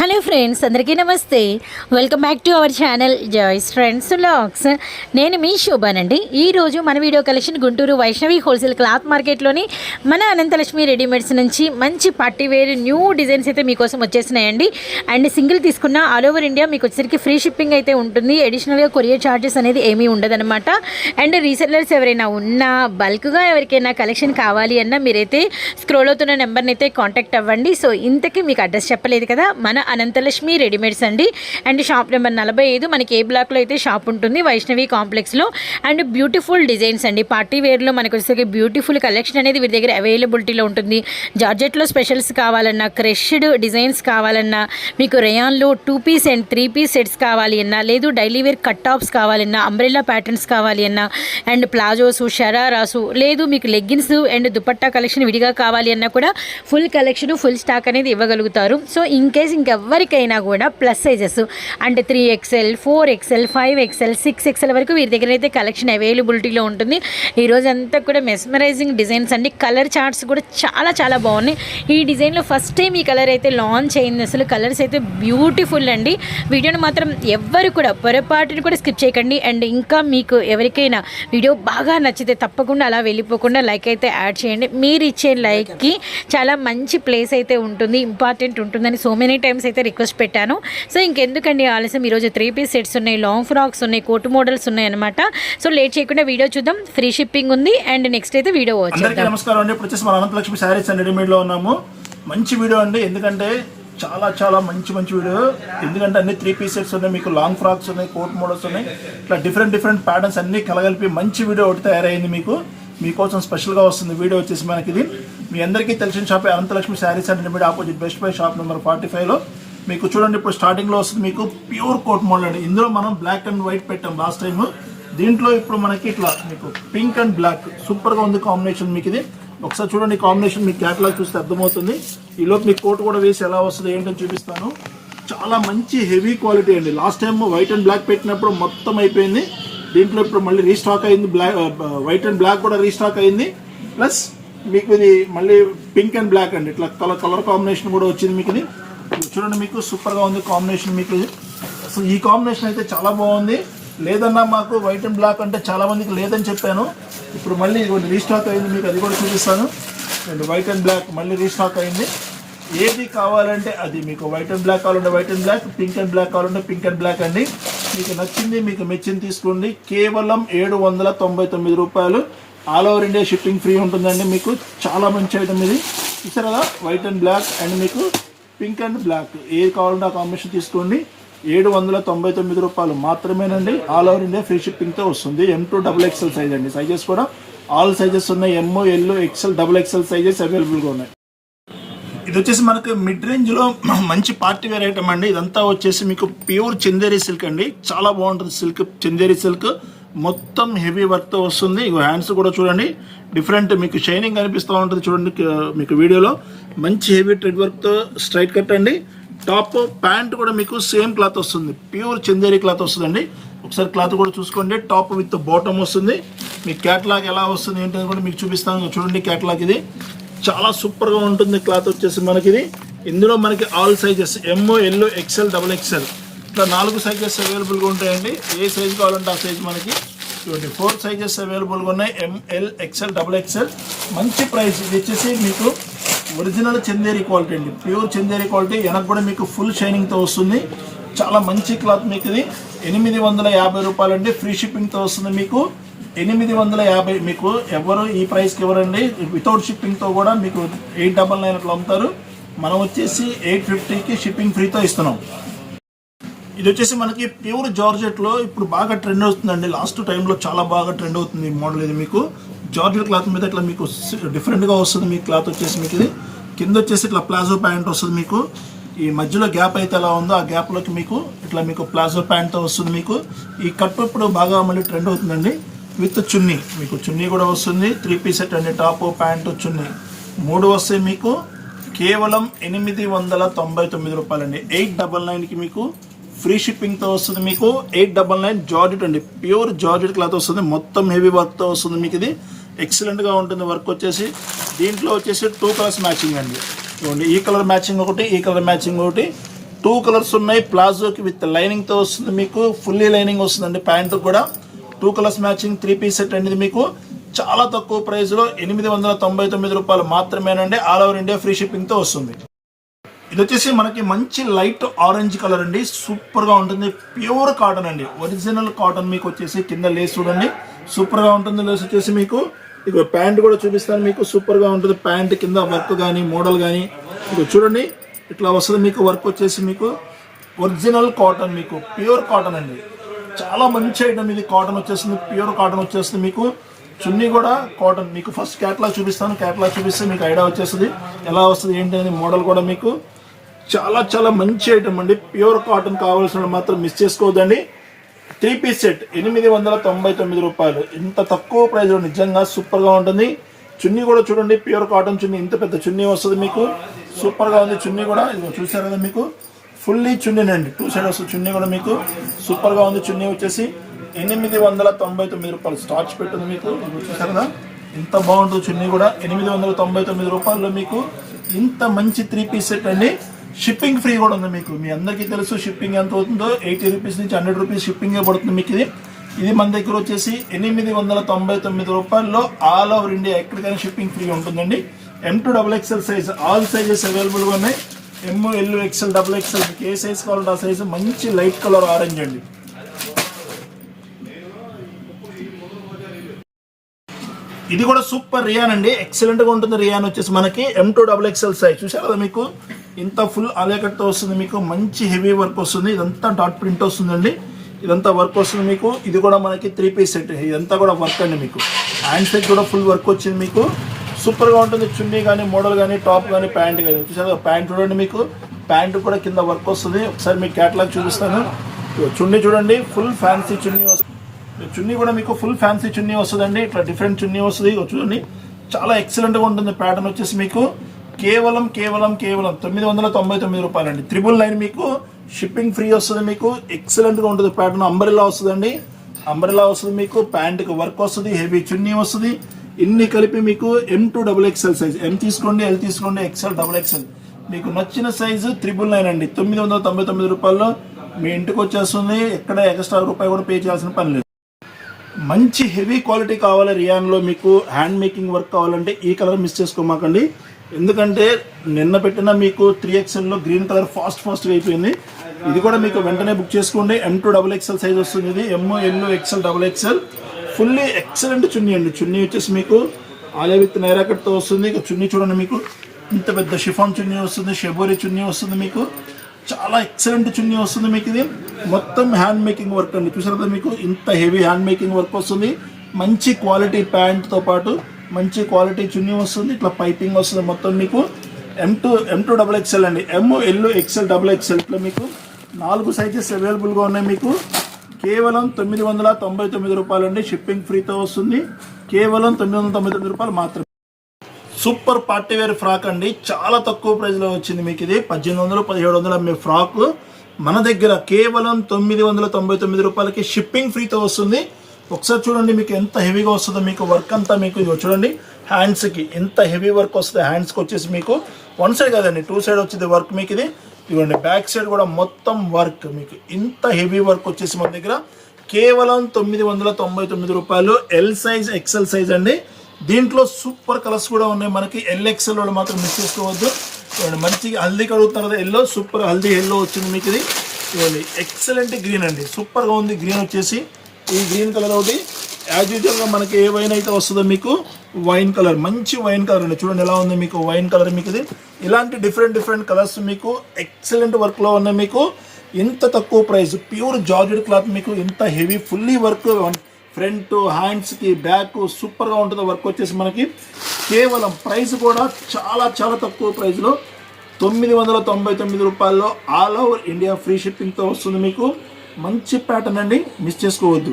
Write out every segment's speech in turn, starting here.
Hello friends అందరికీ నమస్తే. Welcome back to our channel joys friends లాక్స్ నేను మీ శోభానండి. ఈరోజు మన video collection Guntur Vaishnavi wholesale cloth మార్కెట్లోని మన అనంతలక్ష్మి రెడీమేడ్స్ నుంచి మంచి పార్టీ వేర్ న్యూ డిజైన్స్ అయితే మీకోసం వచ్చేసినాయండి. అండ్ సింగిల్ తీసుకున్న ఆల్ ఓవర్ ఇండియా మీకు వచ్చేసరికి ఫ్రీ షిప్పింగ్ అయితే ఉంటుంది. అడిషనల్గా కొరియర్ ఛార్జెస్ అనేది ఏమీ ఉండదన్నమాట. అండ్ రీసెల్లర్స్ ఎవరైనా ఉన్నా బల్క్గా ఎవరికైనా కలెక్షన్ కావాలి అన్నా మీరైతే స్క్రోల్ అవుతున్న నెంబర్ని అయితే కాంటాక్ట్ అవ్వండి. సో ఇంతకీ మీకు అడ్రస్ చెప్పలేదు కదా మన అనంతలక్ష్మి రెడీమేడ్స్ అండి. అండ్ షాప్ నెంబర్ నలభై ఐదు మనకి ఏ బ్లాక్లో అయితే షాప్ ఉంటుంది వైష్ణవి కాంప్లెక్స్లో. అండ్ బ్యూటిఫుల్ డిజైన్స్ అండి. పార్టీ వేర్లో మనకు వచ్చేసరికి బ్యూటిఫుల్ కలెక్షన్ అనేది వీరి దగ్గర అవైలబిలిటీలో ఉంటుంది. జార్జెట్లో స్పెషల్స్ కావాలన్నా క్రష్డ్ డిజైన్స్ కావాలన్నా మీకు రేయాన్లో two piece and three piece sets కావాలి అన్నా లేదు డైలీ వేర్ కట్ టాప్స్ కావాలన్నా అంబ్రెల్లా ప్యాటర్న్స్ కావాలి అన్నా అండ్ ప్లాజోస్ షరారాసు లేదు మీకు లెగ్గిన్స్ అండ్ దుపట్టా కలెక్షన్ విడిగా కావాలి అన్నా కూడా ఫుల్ కలెక్షన్ ఫుల్ స్టాక్ అనేది ఇవ్వగలుగుతారు. సో ఇన్ కేస్ ఎవరికైనా కూడా ప్లస్ సైజెస్ అంటే three XL four XL five XL six XL వరకు వీరి దగ్గర అయితే కలెక్షన్ అవైలబిలిటీలో ఉంటుంది. ఈరోజు అంతా కూడా మెస్మరైజింగ్ డిజైన్స్ అండి. కలర్ చార్ట్స్ కూడా చాలా చాలా బాగున్నాయి. ఈ డిజైన్లో ఫస్ట్ టైం ఈ కలర్ అయితే లాంచ్ అయింది. అసలు కలర్స్ అయితే బ్యూటిఫుల్ అండి. వీడియోని మాత్రం ఎవ్వరు కూడా పొరపాటుని కూడా స్కిప్ చేయకండి. అండ్ ఇంకా మీకు ఎవరికైనా వీడియో బాగా నచ్చితే తప్పకుండా అలా వెళ్ళిపోకుండా లైక్ అయితే యాడ్ చేయండి. మీరు ఇచ్చే లైక్కి చాలా మంచి ప్లేస్ అయితే ఉంటుంది. ఇంపార్టెంట్ ఉంటుందని సో మెనీ టైమ్స్ అయితే రిక్వెస్ట్ పెట్టాను. సో ఇంకెందుకండి ఆలస్యం? ఈరోజు త్రీ పీస్ సెట్స్ ఉన్నాయి లాంగ్ ఫ్రాక్స్ ఉన్నాయి కోటు మోడల్స్ ఉన్నాయి అనమాట సో లేట్ చేయకుండా వీడియో చూద్దాం. ఫ్రీ షిప్పింగ్ ఉంది. అండ్ నెక్స్ట్ అయితే వీడియో అందరికీ వచ్చేద్దాం నమస్కారం అండి. ఇప్పుడు వచ్చేసి మన అనంతలక్ష్మి శారీస్ అండ్ రెడీమేడ్లో ఉన్నాము. మంచి వీడియో అండి. ఎందుకంటే చాలా చాలా మంచి మంచి వీడియో. ఎందుకంటే అన్ని త్రీ పీస్ సెట్స్ ఉన్నాయి. మీకు లాంగ్ ఫ్రాక్స్ ఉన్నాయి కోట్ మోడల్స్ ఉన్నాయి. ఇట్లా డిఫరెంట్ డిఫరెంట్ ప్యాటర్న్స్ అన్ని కలగలిపి మంచి వీడియో ఒకటి తయారైంది మీకు. మీకోసం స్పెషల్గా వస్తుంది వీడియో వచ్చేసి మనకి ఇది మీ అందరికీ తెలిసిన షాపే Anantalakshmi saris and readymade opposite best buy shop number forty ఫైవ్లో. మీకు చూడండి ఇప్పుడు స్టార్టింగ్లో వస్తుంది మీకు ప్యూర్ కోట్ మోడల్ అండి. ఇందులో మనం బ్లాక్ అండ్ వైట్ పెట్టాం లాస్ట్ టైం దీంట్లో ఇప్పుడు మనకి ఇట్లా మీకు పింక్ అండ్ బ్లాక్ సూపర్గా ఉంది కాంబినేషన్ మీకు ఇది. ఒకసారి చూడండి కాంబినేషన్ మీకు క్యాటలాగ్ చూస్తే అర్థమవుతుంది. ఈలోపు మీకు కోట్ కూడా వేసి ఎలా వస్తుంది ఏంటని చూపిస్తాను. చాలా మంచి హెవీ క్వాలిటీ అండి. Last time white and black పెట్టినప్పుడు మొత్తం అయిపోయింది. దీంట్లో ఇప్పుడు మళ్ళీ రీస్టాక్ అయింది బ్లాక్ వైట్ అండ్ బ్లాక్ కూడా రీస్టాక్ అయింది. ప్లస్ మీకు ఇది మళ్ళీ పింక్ అండ్ బ్లాక్ అండి. ఇట్లా కలర్ కలర్ కాంబినేషన్ కూడా వచ్చింది మీకు ఇది. చూడండి మీకు సూపర్గా ఉంది కాంబినేషన్ మీకు. సో అసలు ఈ కాంబినేషన్ అయితే చాలా బాగుంది. లేదన్నా మాకు వైట్ అండ్ బ్లాక్ అంటే చాలామందికి లేదని చెప్పాను. ఇప్పుడు మళ్ళీ ఇదిగోండి రీస్టాక్ అయింది మీకు అది కూడా చూపిస్తాను. అండ్ వైట్ అండ్ బ్లాక్ మళ్ళీ రీస్టాక్ అయింది. ఏది కావాలంటే అది మీకు. వైట్ అండ్ బ్లాక్ కావాలంటే white and black pink and black కావాలంటే పింక్ అండ్ బ్లాక్ అండి. మీకు నచ్చింది మీకు మెచ్చింది తీసుకోండి. కేవలం ఏడు వందల తొంభై తొమ్మిది రూపాయలు. All over India shipping free ఉంటుందండి మీకు. చాలా మంచి ఐటమ్ ఇది. చూసారు? కదా వైట్ అండ్ బ్లాక్ అండ్ మీకు పింక్ అండ్ బ్లాక్. ఏది కావాలంటే ఆ కాంబినేషన్ తీసుకోండి. ఏడు వందల తొంభై తొమ్మిది రూపాయలు మాత్రమేనండి. ఆల్ ఓవర్ ఇండియా ఫ్రీ షిప్పింగ్తో వస్తుంది. M to double XL size అండి. సైజెస్ కూడా ఆల్ సైజెస్ ఉన్నాయి. M L XL double XL sizes అవైలబుల్గా ఉన్నాయి. ఇది వచ్చేసి మనకు మిడ్ రేంజ్లో మంచి పార్టీ వేర్ ఐటమ్ అండి. ఇదంతా వచ్చేసి మీకు ప్యూర్ చందేరి సిల్క్ అండి. చాలా బాగుంటుంది సిల్క్ చందేరి సిల్క్ మొత్తం హెవీ వర్క్తో వస్తుంది. ఇగో హ్యాండ్స్ కూడా చూడండి. డిఫరెంట్ మీకు షైనింగ్ కనిపిస్తూ ఉంటుంది చూడండి మీకు వీడియోలో. మంచి హెవీ ట్రెడ్ వర్క్తో స్ట్రైట్ కట్ అండి. టాప్ ప్యాంట్ కూడా మీకు సేమ్ క్లాత్ వస్తుంది. ప్యూర్ చందేరి క్లాత్ వస్తుందండి. ఒకసారి క్లాత్ కూడా చూసుకోండి. టాప్ విత్ బాటమ్ వస్తుంది. మీ క్యాట్లాగ్ ఎలా వస్తుంది ఏంటని కూడా మీకు చూపిస్తాను. చూడండి క్యాట్లాగ్ ఇది. చాలా సూపర్గా ఉంటుంది క్లాత్ వచ్చేసి మనకి ఇది ఇందులో మనకి ఆల్ సైజెస్ ఎంఓ ఎల్లో ఎక్స్ఎల్ డబుల్ ఎక్స్ఎల్ ఇట్లా నాలుగు సైజెస్ అవైలబుల్గా ఉంటాయండి. ఏ సైజ్ కావాలంటే ఆ సైజ్ మనకి ట్వంటీ ఫోర్ సైజెస్ అవైలబుల్గా ఉన్నాయి. M L XL double XL మంచి ప్రైస్ ఇది వచ్చేసి మీకు ఒరిజినల్ చందేరి క్వాలిటీ అండి. ప్యూర్ చందేరి క్వాలిటీ వెనక కూడా మీకు ఫుల్ షైనింగ్తో వస్తుంది. చాలా మంచి క్లాత్ మీకు ఇది. ఎనిమిది వందల యాభై రూపాయలండి. ఫ్రీ షిప్పింగ్తో వస్తుంది మీకు. ఎనిమిది వందల యాభై మీకు ఎవరు ఈ ప్రైస్కి ఎవరండి? వితౌట్ షిప్పింగ్తో కూడా మీకు ఎయిట్ డబల్ నైన్ అట్లా అమ్ముతారు. మనం వచ్చేసి ఎయిట్ ఫిఫ్టీకి షిప్పింగ్ ఫ్రీతో ఇస్తున్నాం. ఇది వచ్చేసి మనకి ప్యూర్ జార్జెట్లో ఇప్పుడు బాగా ట్రెండ్ అవుతుందండి లాస్ట్ టైంలో చాలా బాగా ట్రెండ్ అవుతుంది ఈ మోడల్ ఇది మీకు. జార్జెట్ క్లాత్ మీద ఇట్లా మీకు డిఫరెంట్గా వస్తుంది మీ క్లాత్ వచ్చేసి మీకు ఇది. కింద వచ్చేసి ఇట్లా ప్లాజో ప్యాంట్ వస్తుంది మీకు. ఈ మధ్యలో గ్యాప్ అయితే ఎలా ఉందో ఆ గ్యాప్లోకి మీకు ఇట్లా మీకు ప్లాజో ప్యాంట్తో వస్తుంది మీకు. ఈ కట్ ఇప్పుడు బాగా మళ్ళీ ట్రెండ్ అవుతుందండి. విత్ చున్నీ మీకు చున్నీ కూడా వస్తుంది. త్రీ పీస్ సెట్ అండి టాప్ ప్యాంటు చున్నీ. మూడు వస్తాయి మీకు. కేవలం ఎనిమిది వందల తొంభై తొమ్మిది రూపాయలండి. ఎయిట్ డబల్ నైన్కి మీకు ఫ్రీ షిప్పింగ్తో వస్తుంది మీకు. ఎయిట్ డబల్ నైన్ జార్జెట్ అండి ప్యూర్ జార్జెట్ క్లాత్ వస్తుంది. మొత్తం హెవీ వర్క్తో వస్తుంది మీకు ఇది. ఎక్సలెంట్గా ఉంటుంది వర్క్ వచ్చేసి. దీంట్లో వచ్చేసి టూ కలర్స్ మ్యాచింగ్ అండి. చూడండి ఈ కలర్ మ్యాచింగ్ ఒకటి ఈ కలర్ మ్యాచింగ్ ఒకటి. టూ కలర్స్ ఉన్నాయి. ప్లాజోకి విత్ లైనింగ్తో వస్తుంది మీకు. ఫుల్లీ లైనింగ్ వస్తుందండి ప్యాంటు కూడా. Two colours matching three piece set అనేది మీకు. చాలా తక్కువ ప్రైస్లో ఎనిమిది వందల తొంభై తొమ్మిది రూపాయలు మాత్రమేనండి. ఆల్ ఓవర్ ఇండియా ఫ్రీ షిప్పింగ్తో వస్తుంది. ఇది వచ్చేసి మనకి మంచి లైట్ ఆరెంజ్ కలర్ అండి. సూపర్గా ఉంటుంది. ప్యూర్ కాటన్ అండి. ఒరిజినల్ కాటన్ మీకు వచ్చేసి కింద లేస్ చూడండి. సూపర్గా ఉంటుంది లేస్ వచ్చేసి మీకు. ఇక ప్యాంట్ కూడా చూపిస్తాను మీకు. సూపర్గా ఉంటుంది. ప్యాంట్ కింద వర్క్ కానీ మోడల్ కానీ ఇక చూడండి. ఇట్లా వస్తుంది మీకు వర్క్ వచ్చేసి మీకు. ఒరిజినల్ కాటన్ మీకు. ప్యూర్ కాటన్ అండి. చాలా మంచి ఐటమ్ ఇది. కాటన్ వచ్చేస్తుంది ప్యూర్ కాటన్ వచ్చేస్తుంది మీకు. చున్నీ కూడా కాటన్ మీకు ఫస్ట్ క్యాట్లాగ్ చూపిస్తాను. క్యాట్లాగ్ చూపిస్తే మీకు ఐడియా వచ్చేస్తుంది. ఎలా వస్తుంది ఏంటి అనేది మోడల్ కూడా మీకు. చాలా చాలా మంచి ఐటమ్ అండి. ప్యూర్ కాటన్ కావాల్సిన మాత్రం మిస్ చేసుకోవద్దండి. త్రీ పీస్ సెట్ ఎనిమిది వందల తొంభై తొమ్మిది రూపాయలు. ఇంత తక్కువ ప్రైస్ నిజంగా సూపర్గా ఉంటుంది. చున్నీ కూడా చూడండి ప్యూర్ కాటన్ చున్నీ. ఇంత పెద్ద చున్నీ వస్తుంది మీకు. సూపర్గా ఉంది చున్నీ కూడా. ఇదిగో చూసారు కదా మీకు. ఫుల్లీ చున్నీనండి టూ సైడ్ వస్తుంది చున్నీ కూడా మీకు. సూపర్గా ఉంది చున్నీ వచ్చేసి. ఎనిమిది వందల తొంభై తొమ్మిది రూపాయలు. స్టార్చ్ పెట్టింది మీకు. చూసారు కదా. ఇంత బాగుంటుంది చున్నీ కూడా. ఎనిమిది వందల తొంభై తొమ్మిది రూపాయల్లో మీకు ఇంత మంచి త్రీ పీస్ సెట్ అండి. షిప్పింగ్ ఫ్రీ కూడా ఉంది మీకు. మీ అందరికీ తెలుసు షిప్పింగ్ ఎంత అవుతుందో? ఎయిటీ రూపీస్ నుంచి హండ్రెడ్ రూపీస్ షిప్పింగ్ పడుతుంది మీకు ఇది. ఇది మన దగ్గర వచ్చేసి ఎనిమిది వందల తొంభై తొమ్మిది రూపాయల్లో ఆల్ ఓవర్ ఇండియా ఎక్కడికైనా షిప్పింగ్ ఫ్రీ ఉంటుందండి. M to double XL size all sizes అవైలబుల్గా ఉన్నాయి. M L XL double XL ఏ సైజ్ కావాలంటే ఆ సైజ్ మంచి లైట్ కలర్ ఆరెంజ్ అండి. ఇది కూడా సూపర్ రియాన్ అండి. ఎక్సలెంట్గా ఉంటుంది రియాన్ వచ్చేసి మనకి. M to double XL size చూసారు కదా మీకు? ఇంత ఫుల్ అలేకట్ వస్తుంది మీకు. మంచి హెవీ వర్క్ వస్తుంది. ఇదంతా డాట్ ప్రింట్ వస్తుందండి. ఇదంతా వర్క్ వస్తుంది మీకు. ఇది కూడా మనకి త్రీ పీస్ సెట్ ఇదంతా కూడా వర్క్ అండి మీకు. హ్యాండ్ సెట్ కూడా ఫుల్ వర్క్ వచ్చింది మీకు. సూపర్గా ఉంటుంది. చున్నీ కానీ మోడల్ కానీ టాప్ కానీ ప్యాంట్ కానీ చూసారు ప్యాంట్ చూడండి మీకు. ప్యాంట్ కూడా కింద వర్క్ వస్తుంది. ఒకసారి మీకు క్యాటలాగ్ చూపిస్తాను. చున్నీ చూడండి. ఫుల్ ఫ్యాన్సీ చున్నీ వస్తుంది. చున్నీ కూడా మీకు ఫుల్ ఫ్యాన్సీ చున్నీ వస్తుందండి. ఇట్లా డిఫరెంట్ చున్నీ వస్తుంది. చూడండి. చాలా ఎక్సలెంట్గా ఉంటుంది ప్యాటర్న్ వచ్చేసి మీకు. కేవలం కేవలం కేవలం తొమ్మిది వందల తొంభై తొమ్మిది రూపాయలండి. త్రిబుల్ నైన్ మీకు. షిప్పింగ్ ఫ్రీ వస్తుంది మీకు. ఎక్సలెంట్గా ఉంటుంది ప్యాటర్న్ అంబరిలా వస్తుందండి. అంబరిలా వస్తుంది మీకు. ప్యాంట్కి వర్క్ వస్తుంది. హెవీ చున్నీ వస్తుంది. ఇన్ని కలిపి మీకు M to double XL size M తీసుకోండి ఎల్ తీసుకోండి ఎక్స్ఎల్ డబుల్ ఎక్స్ఎల్ మీకు నచ్చిన సైజు త్రిబుల్ నైన్ అండి. తొమ్మిది వందల తొంభై తొమ్మిది రూపాయల్లో మీ ఇంటికి వచ్చేస్తుంది. ఎక్కడ ఎక్స్ట్రా రూపాయి కూడా పే చేయాల్సిన పని లేదు. మంచి హెవీ క్వాలిటీ కావాలి రియాన్లో మీకు హ్యాండ్ మేకింగ్ వర్క్ కావాలంటే ఈ కలర్ మిస్ చేసుకోమాకండి. ఎందుకంటే నిన్న పెట్టిన మీకు త్రీ ఎక్స్ఎల్లో గ్రీన్ కలర్ ఫాస్ట్ ఫాస్ట్గా అయిపోయింది. ఇది కూడా మీకు వెంటనే బుక్ చేసుకోండి. M to double XL size వస్తుంది. ఇది M L XL double XL fully excellent చున్నీ అండి. చున్నీ వచ్చేసి మీకు ఆలే విత్ నైరా కట్తో వస్తుంది. ఇక చున్నీ చూడండి మీకు. ఇంత పెద్ద షిఫాన్ చున్నీ వస్తుంది. షెబోరి చున్నీ వస్తుంది మీకు. చాలా ఎక్సలెంట్ చున్నీ వస్తుంది మీకు ఇది. మొత్తం హ్యాండ్ మేకింగ్ వర్క్ అండి. చూసారు కదా మీకు? ఇంత హెవీ హ్యాండ్ మేకింగ్ వర్క్ వస్తుంది. మంచి క్వాలిటీ ప్యాంట్తో పాటు మంచి క్వాలిటీ చున్నీ వస్తుంది. ఇట్లా పైపింగ్ వస్తుంది మొత్తం మీకు. M to M to double XL అండి. M L XL double XL ఇట్లా మీకు. నాలుగు సైజెస్ అవైలబుల్గా ఉన్నాయి మీకు. కేవలం తొమ్మిది వందల తొంభై తొమ్మిది రూపాయలు అండి షిప్పింగ్ ఫ్రీతో వస్తుంది. కేవలం తొమ్మిది వందల తొంభై తొమ్మిది రూపాయలు మాత్రమే. సూపర్ పార్టీ వేర్ ఫ్రాక్ అండి. చాలా తక్కువ ప్రైస్లో వచ్చింది మీకు ఇది. పద్దెనిమిది వందలు పదిహేడు వందలు అమ్మే ఫ్రాక్. మన దగ్గర కేవలం తొమ్మిది వందల తొంభై తొమ్మిది రూపాయలకి షిప్పింగ్ ఫ్రీతో వస్తుంది. ఒకసారి చూడండి మీకు ఎంత హెవీగా వస్తుందో మీకు వర్క్ అంతా మీకు చూడండి. హ్యాండ్స్కి ఎంత హెవీ వర్క్ వస్తుంది హ్యాండ్స్కి వచ్చేసి మీకు వన్ సైడ్ కాదండి టూ సైడ్ వచ్చింది వర్క్ మీకు ఇది. ఇవ్వండి బ్యాక్ సైడ్ కూడా మొత్తం వర్క్ మీకు. ఇంత హెవీ వర్క్ వచ్చేసి మన దగ్గర కేవలం తొమ్మిది వందల తొంభై తొమ్మిది రూపాయలు. ఎల్ సైజ్ ఎక్సెల్ సైజ్ అండి. దీంట్లో సూపర్ కలర్స్ కూడా ఉన్నాయి. మనకి ఎల్ వాళ్ళు మాత్రం మిస్ చేసుకోవద్దు. చూడండి మంచిగా హల్దీ కడుగుతున్నారు కదా ఎల్లో సూపర్ హల్దీ ఎల్లో వచ్చింది మీకు ఇది. చూడండి ఎక్సలెంట్ గ్రీన్ అండి. సూపర్గా ఉంది గ్రీన్ వచ్చేసి. ఈ గ్రీన్ కలర్ ఒకటి. యాజ్ యూజువల్గా మనకి ఏ వైన్ అయితే వస్తుందో మీకు వైన్ కలర్ మంచి వైన్ కలర్ అండి. చూడండి ఎలా ఉంది మీకు వైన్ కలర్ మీకు ఇది. ఇలాంటి డిఫరెంట్ డిఫరెంట్ కలర్స్ మీకు ఎక్సలెంట్ వర్క్లో ఉన్నాయి మీకు. ఇంత తక్కువ ప్రైస్ ప్యూర్ జార్జెడ్ క్లాత్ మీకు ఇంత హెవీ ఫుల్లీ వర్క్ ఫ్రంట్ హ్యాండ్స్కి బ్యాక్ సూపర్గా ఉంటుంది వర్క్ వచ్చేసి మనకి. కేవలం ప్రైస్ కూడా చాలా చాలా తక్కువ ప్రైస్లో తొమ్మిది వందల తొంభై తొమ్మిది రూపాయల్లో ఆల్ ఓవర్ ఇండియా ఫ్రీ షిప్పింగ్తో వస్తుంది మీకు. మంచి ప్యాటర్న్ అండి మిస్ చేసుకోవద్దు.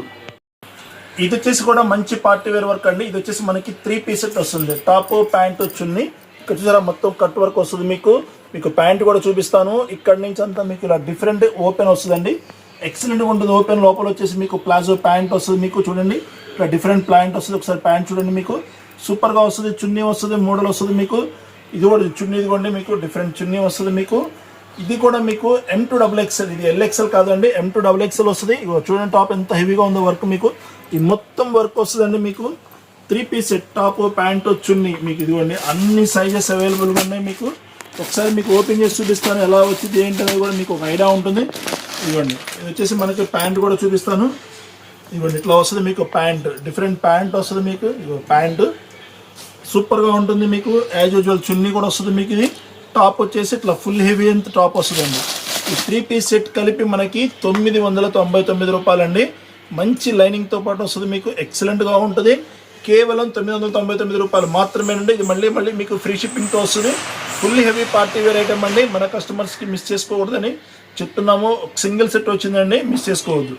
ఇది వచ్చేసి కూడా మంచి పార్టీ వేర్ వర్క్ అండి. ఇది వచ్చేసి మనకి త్రీ పీస్ సెట్ వస్తుంది. టాప్ ప్యాంట్ చున్ని. ఇక్కడ చూసారా మొత్తం కట్ వర్క్ వస్తుంది మీకు. మీకు ప్యాంట్ కూడా చూపిస్తాను. ఇక్కడ నుంచి అంతా మీకు ఇలా డిఫరెంట్ ఓపెన్ వస్తుందండి. ఎక్సలెంట్గా ఉంటుంది ఓపెన్ లోపల వచ్చేసి మీకు ప్లాజో ప్యాంట్ వస్తుంది మీకు చూడండి. ఇట్లా డిఫరెంట్ ప్యాంట్ వస్తుంది. ఒకసారి ప్యాంట్ చూడండి మీకు. సూపర్గా వస్తుంది. చున్నీ వస్తుంది. మోడల్ వస్తుంది మీకు. ఇది కూడా చున్నీ ఇదిగోండి మీకు. డిఫరెంట్ చున్నీ వస్తుంది మీకు. ఇది కూడా మీకు ఎం టూ డబుల్ ఎక్స్ఎల్ ఇది ఎల్ఎక్స్ఎల్ కాదండి. ఎం టూ డబుల్ ఎక్స్ఎల్ వస్తుంది. ఇగో చూడండి టాప్ ఎంత హెవీగా ఉందో వర్క్ మీకు. ఈ మొత్తం వర్క్ వస్తుందండి మీకు. Three piece set top pant చున్నీ మీకు ఇదిగోండి. అన్ని సైజెస్ అవైలబుల్గా ఉన్నాయి మీకు. ఒకసారి మీకు ఓపెన్ చేసి చూపిస్తాను. ఎలా వచ్చింది ఏంటనేది కూడా మీకు ఒక ఐడియా ఉంటుంది. ఇవ్వండి. ఇది వచ్చేసి మనకి ప్యాంట్ కూడా చూపిస్తాను. ఇదిగోండి ఇట్లా వస్తుంది మీకు ప్యాంట్. డిఫరెంట్ ప్యాంట్ వస్తుంది మీకు. ఇదిగో ప్యాంట్. సూపర్గా ఉంటుంది మీకు. యాజ్ యూజువల్ చున్నీ కూడా వస్తుంది మీకు ఇది. టాప్ వచ్చేసి ఇట్లా ఫుల్ హెవీ అంత టాప్ వస్తుందండి. ఈ త్రీ పీస్ సెట్ కలిపి మనకి తొమ్మిది వందల తొంభై తొమ్మిది రూపాయలండి. మంచి లైనింగ్తో పాటు వస్తుంది మీకు. ఎక్సలెంట్గా ఉంటుంది. కేవలం తొమ్మిది వందల తొంభై తొమ్మిది రూపాయలు మాత్రమేనండి. ఇది మళ్ళీ మళ్ళీ మీకు ఫ్రీ షిప్పింగ్తో వస్తుంది. Full heavy party wear item అండి. మన కస్టమర్స్కి మిస్ చేసుకోకూడదని చెప్తున్నాము. సింగిల్ సెట్ వచ్చిందండి మిస్ చేసుకోవద్దు.